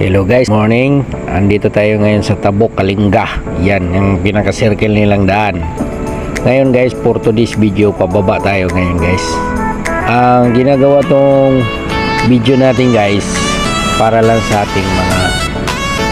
Hello guys, morning. Andito tayo ngayon sa Tabok, Kalinga. Yan, yung pinaka-circle nilang daan. Ngayon guys, for today's video, pababa tayo ngayon guys. Ang ginagawa tong video natin guys, para lang sa ating mga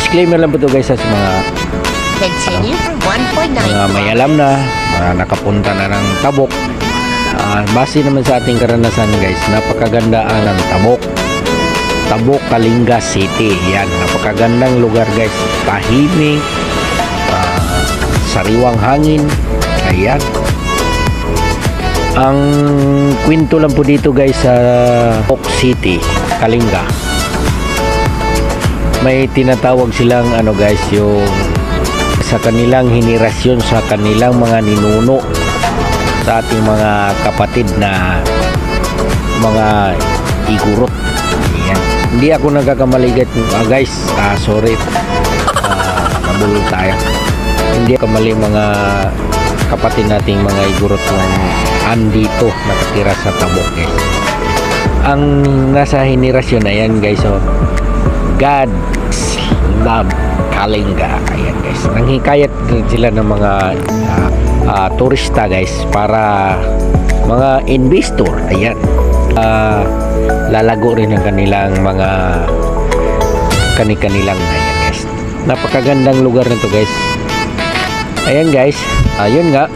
disclaimer lang po to guys sa mga 1.9. mga may alam na, mga nakapunta na ng Tabok. Ah, base naman sa ating karanasan guys, napakaganda ang ng Tabok. Tabok, Kalinga City. Yan, napakagandang lugar guys. Tahimik, ah, sariwang hangin. Ayan. Ang kwento lang po dito guys sa Tabok City, Kalinga. May tinatawag silang ano guys, yung sa kanilang henerasyon sa kanilang mga ninuno sa ating mga kapatid na mga igurot. Hindi ako nagkakamali uh, guys Ah, sorry. Uh, nabulol tayo. Hindi ako kamali mga kapatid nating mga igurot kung andito nakatira sa tabok guys ang nasa henerasyon na yan guys oh, God love Kalinga. Ayan guys. Nanghikayat sila ng mga ah, ah, turista guys para mga investor. Ayan. Ah, lalago rin ang kanilang mga kani-kanilang ayan guys. Napakagandang lugar nito guys. Ayan guys. Ayun nga.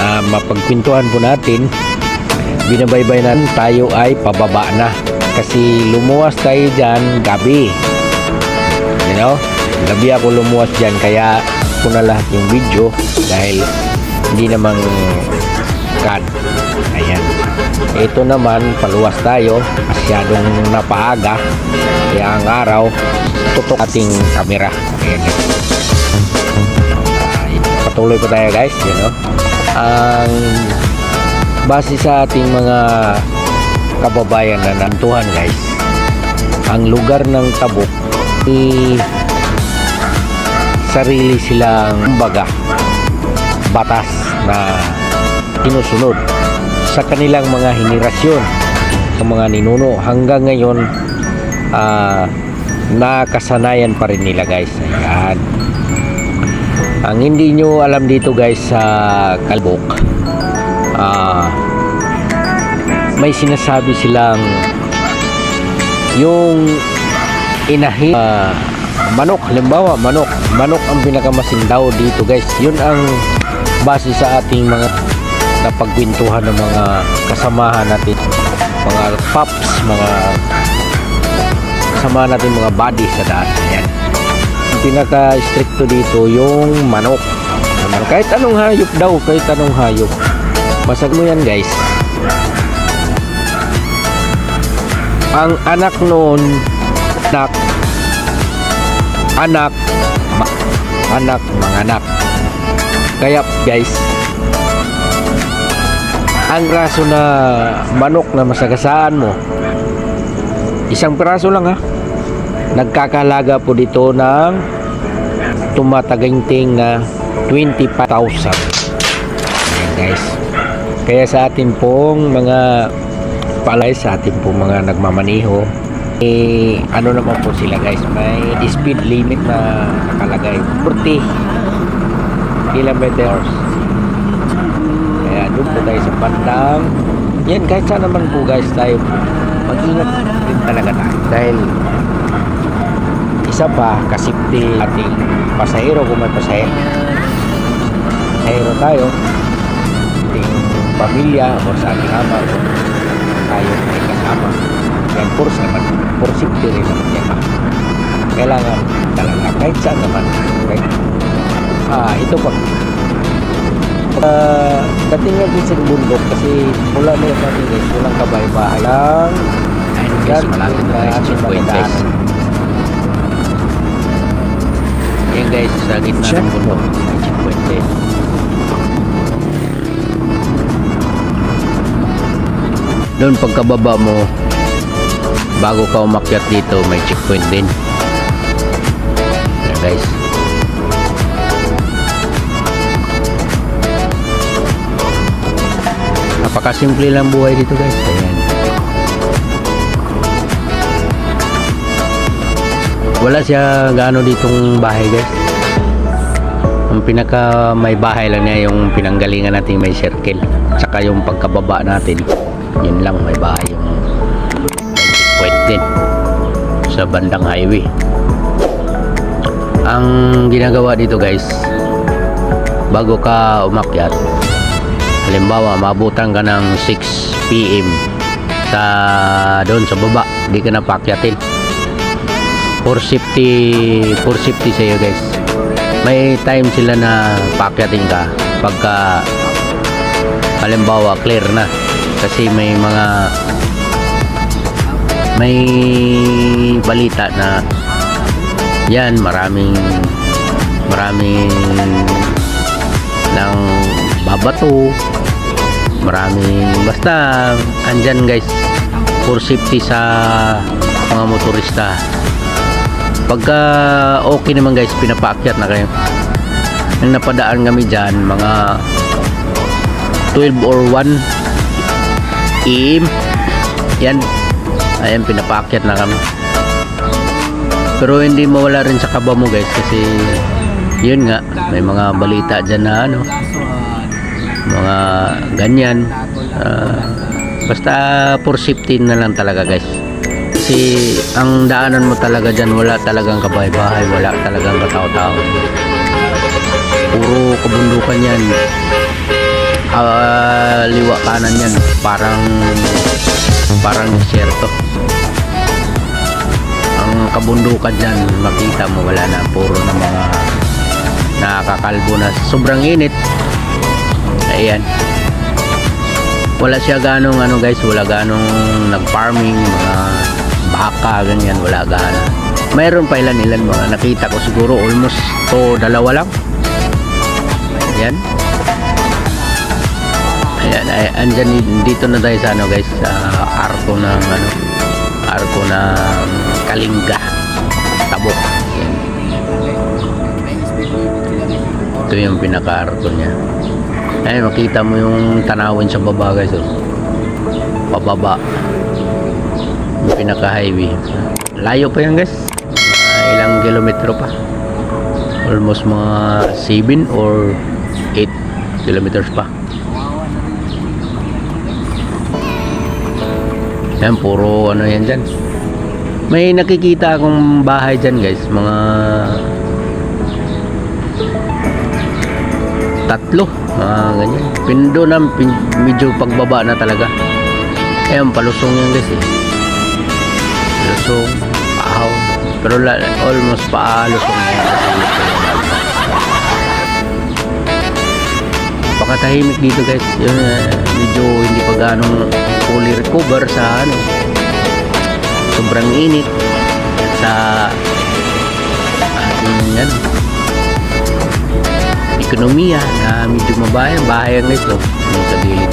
Ah, mapagkwentuhan po natin. Binabaybay natin tayo ay pababa na. Kasi lumuwas tayo dyan gabi. You know? Gabi ako lumuwas dyan kaya ko na lahat yung video dahil hindi namang kad ayan ito naman paluwas tayo. Masyadong napaaga. Kaya ang araw tutok ating kamera. Ayan. Ah, patuloy pa tayo guys. You know ang base sa ating mga kababayan na nantuhan guys ang lugar ng Tabuk i sarili silang baga batas na sinusunod sa kanilang mga henerasyon. Ng mga ninuno hanggang ngayon ah, nakasanayan pa rin nila guys. Ayan. Ang hindi nyo alam dito guys sa Kalbok ah, may sinasabi silang yung inahi ah, manok. Halimbawa manok. Manok ang pinakamasindaw dito guys. Yun ang base sa ating mga napagkwentuhan ng mga kasamahan natin mga paps mga kasama natin mga body sa daan. Yan ang pinaka stricto dito yung manok. Kahit anong hayop daw kahit anong hayop. Masag mo yan guys. Ang anak noon anak anak ma- anak mga anak. Kaya guys ang raso na manok na masagasaan mo isang piraso lang ha? Nagkakalaga po dito ng tumataginting na 25,000 Ayan guys. Kaya sa atin pong mga palay sa atin pong mga nagmamaniho eh, ano naman po sila guys? May speed limit na nakalagay. 40 kilometers po tayo sa bandang yan kahit saan naman po guys tayo mag-ingat din talaga tayo. Dahil isa pa kasipti ating pasahero kung may pasahero. Pasahero tayo. Ating pamilya o sa ating ama tayo may kasama. Yan force naman. For safety rin naman yan. Kailangan talaga kahit saan naman. Kahit, ah ito pa uh, dating natin sa bundok kasi mula na natin guys walang kabay-bahay lang Ayun guys, malapit na sa checkpoint guys. Yan guys, sa gitna ng bundok. Checkpoint guys. Doon pagkababa mo, bago ka umakyat dito, may checkpoint din. Yan guys. Napakasimple lang buhay dito guys. Ayan. Wala siya gaano ditong bahay guys. Ang pinaka may bahay lang niya yung pinanggalingan natin may circle. Tsaka yung pagkababa natin. Yun lang may bahay yung point sa bandang highway. Ang ginagawa dito guys, bago ka umakyat, halimbawa mabutan ka ng 6 p.m. sa doon sa baba, di ka na pakyatin. For safety, for safety sa iyo guys. May time sila na pakyatin ka pagka halimbawa clear na kasi may mga may balita na yan maraming maraming ng babato. Maraming basta andyan guys. For safety sa mga motorista. Pagka okay naman guys pinapaakyat na kayo. Nang napadaan kami dyan mga 12 or 1 AM yan. Ayan pinapaakyat na kami. Pero hindi mawala rin sa kaba mo guys kasi yun nga may mga balita dyan na ano mga ganyan. Ah, basta for safety na lang talaga guys. Kasi ang daanan mo talaga dyan wala talagang kabahay-bahay wala talagang katao-tao. Puro kabundukan yan. Ah, liwa kanan yan. Parang parang desierto ang kabundukan dyan makita mo wala na. Puro na mga nakakalbo na. Sobrang init ayan. Wala siya ganong ano guys. Wala ganong nag farming mga baka ganyan. Wala gana. Mayroon pa ilan ilan mga nakita ko siguro almost to dalawa lang. Ayan. Ayan ay, andyan dito na tayo sa ano guys sa arko ng ano arko ng Kalinga Tabok Ayan. ito yung pinaka-arko niya ay makita mo yung tanawin sa baba guys oh. pababa. Yung pinaka highway layo pa yan guys. Mga ilang kilometro pa. Almost mga 7 or 8 kilometers pa. Yan puro ano yan dyan. May nakikita akong bahay dyan guys. Mga tatlo mga ganyan. Pindo na pin, medyo pagbaba na talaga. Ayan palusong yan guys eh. Lusong paahaw pero la, almost paalusong. Na yan kasi napakatahimik dito guys. Yun eh, medyo hindi pa ganong fully recover sa ano sobrang init sa ating ano ekonomiya na medyo mabayan bahayan oh, yung sa gilid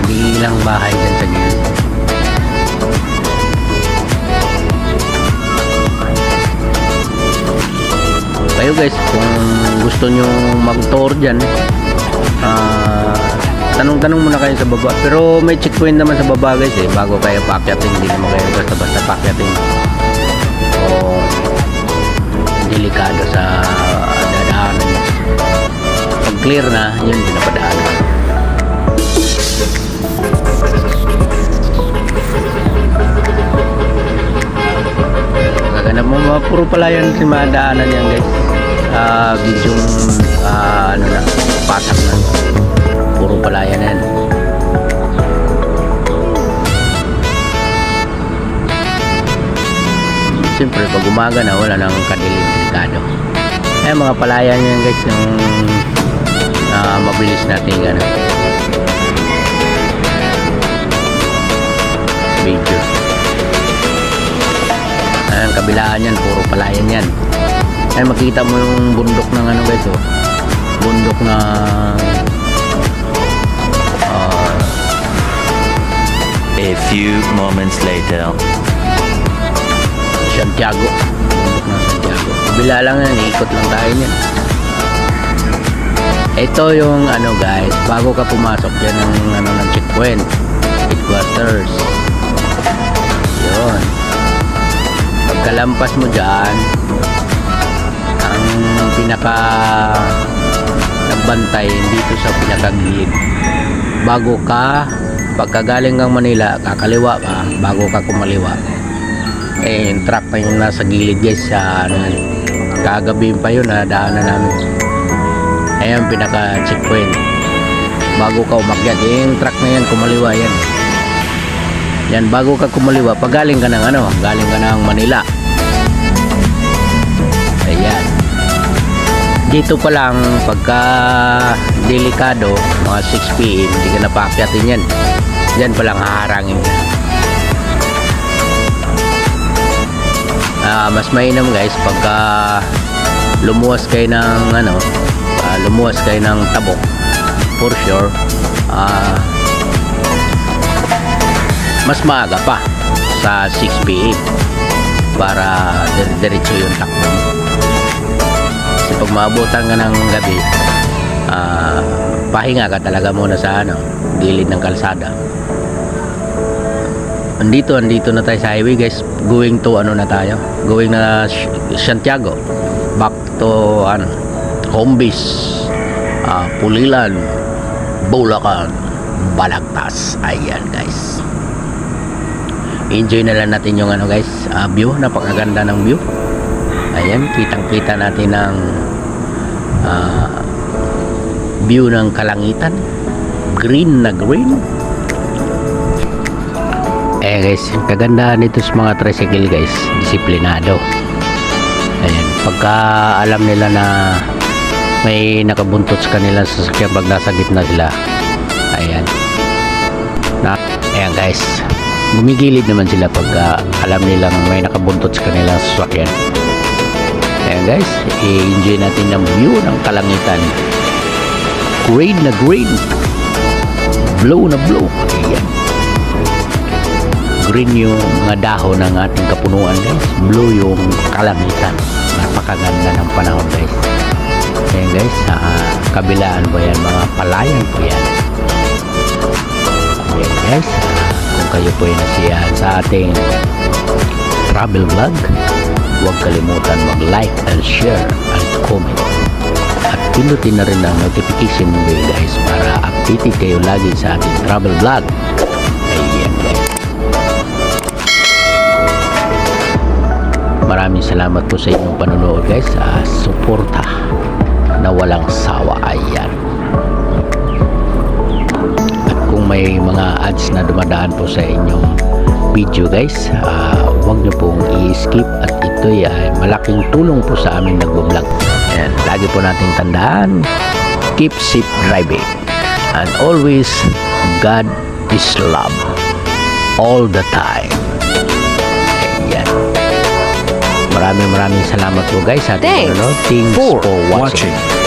nag-iilang bahay dyan sa gilid kayo guys kung gusto nyo mag tour dyan ah, tanong-tanong muna kayo sa baba. Pero may checkpoint naman sa baba guys eh bago kayo pakyatin hindi naman kayo basta-basta pakyatin o clear na yun pinapadaanan Gaganap mo puro pala yan si madaanan yan guys. Ah, bidyong ah, ano na, patak na. Puro pala yan yan. Siyempre pag umaga na wala nang kadilim delikado. Eh mga palayan yan guys yung ah, mabilis natin ano. Video. Ayan, kabilaan yan, puro palayan yan. Ayan, makita mo yung bundok ng ano guys, oh. Bundok na ah, A few moments later. Santiago. Bundok ng Santiago. Kabila lang yan, ikot lang tayo niyan. Ito yung ano guys, bago ka pumasok yan ng ano ng checkpoint, headquarters. Yun. pagkalampas mo dyan, ang pinaka nagbantay dito sa pinakagilid. Bago ka, pagkagaling kang Manila, kakaliwa ka, bago ka kumaliwa. Eh, yung truck na yung nasa gilid guys, sa ano, yun. kagabi pa yun, na namin. Ayan, pinaka checkpoint. Bago ka umakyat, eh, yung truck na yan, kumaliwa yan. Yan, bago ka kumaliwa, pag galing ka ng ano, galing ka ng Manila. Ayan. Dito pa lang, pagka delikado, mga 6 p.m., hindi ka napakyatin yan. Diyan pa lang haharangin ka. Ah, mas mainam guys pagka lumuwas kayo ng ano, ah, lumuwas kayo ng tabok for sure. Ah, mas maaga pa sa 6 p.m. para dir- diretso yung takbo. Kasi pag maabutan ka ng gabi, ah, pahinga ka talaga muna sa ano, gilid ng kalsada. Andito, andito na tayo sa highway guys. Going to ano na tayo? Going na Santiago. Back to ano, home base. Ah, Pulilan, Bulacan, Balagtas. Ayan guys. Enjoy na lang natin yung ano guys, ah, view. Napakaganda ng view. Ayan, kitang-kita natin ang ah, view ng kalangitan. Green na green. Eh guys, yung kagandahan nito sa mga tricycle guys, disiplinado. Ayan, pagka alam nila na may nakabuntot sa kanila sa sasakyan pag nasa gitna sila. Ayan. Na, ayan guys, gumigilid naman sila pagka alam nilang may nakabuntot sa kanila sa sasakyan. Ayan guys, i-enjoy natin ng view ng kalangitan. Green na green. Blue na blue. Ayan green yung mga dahon ng ating kapunuan guys blue yung kalangitan napakaganda ng panahon guys ayan guys sa kabilaan po yan mga palayan po yan. Ayan guys ah, kung kayo po ay nasiyahan sa ating travel vlog huwag kalimutan mag like and share and comment. At pindutin na rin ang notification bell guys para updated kayo lagi sa ating travel vlog. Maraming salamat po sa inyong panonood guys sa suporta na walang sawa ayan. At kung may mga ads na dumadaan po sa inyong video guys, ah, huwag niyo pong i-skip at ito ay malaking tulong po sa amin nagbo-vlog. Ayan, lagi po nating tandaan, keep safe driving and always God is love all the time. Maraming maraming salamat po guys sa ating Thanks panonood. Thanks for for watching. watching.